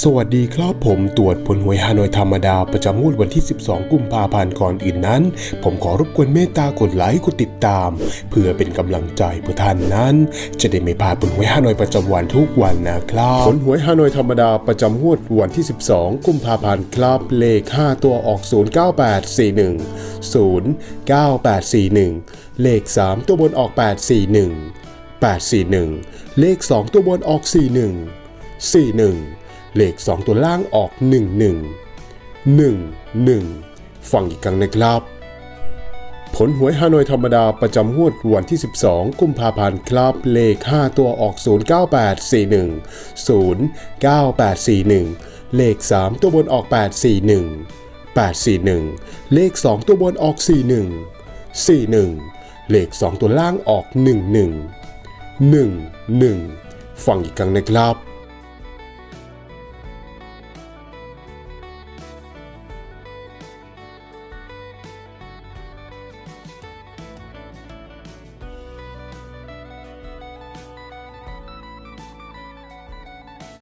สวัสดีครับผมตรวจผลหวยฮานอยธรรมดาประจำงวดวันที่ 12 กุมภาพันธ์ก่อนอื่นนั้น ผมขอรบกวนเมตตากดไลค์กดติดตาม เพื่อเป็นกำลังใจเพื่อท่านนั้น จะได้ไม่พลาดผลหวยฮานอยประจำวันทุกวันนะครับผลหวยฮานอยธรรมดาประจำงวดวันที่ 12 กุมภาพันธ์ครับเลข 5 ตัวออก 09841 09841 เลข 3 ตัวบนออก 841 841 เลข 2 ตัวบนออก 41 41 เลข 2 ตัวล่างออก 11 11 ฟังอีกครั้งนะครับ ผลหวยฮานอยธรรมดาประจำงวดวันที่ 12 กุมภาพันธ์ครับ เลข 5 ตัวออก 09841 09841 เลข 3 ตัวบนออก 841 841 เลข 2 ตัวบนออก 41 41 เลข 2 ตัวล่างออก 11 11 ฟังอีกครั้งนะครับ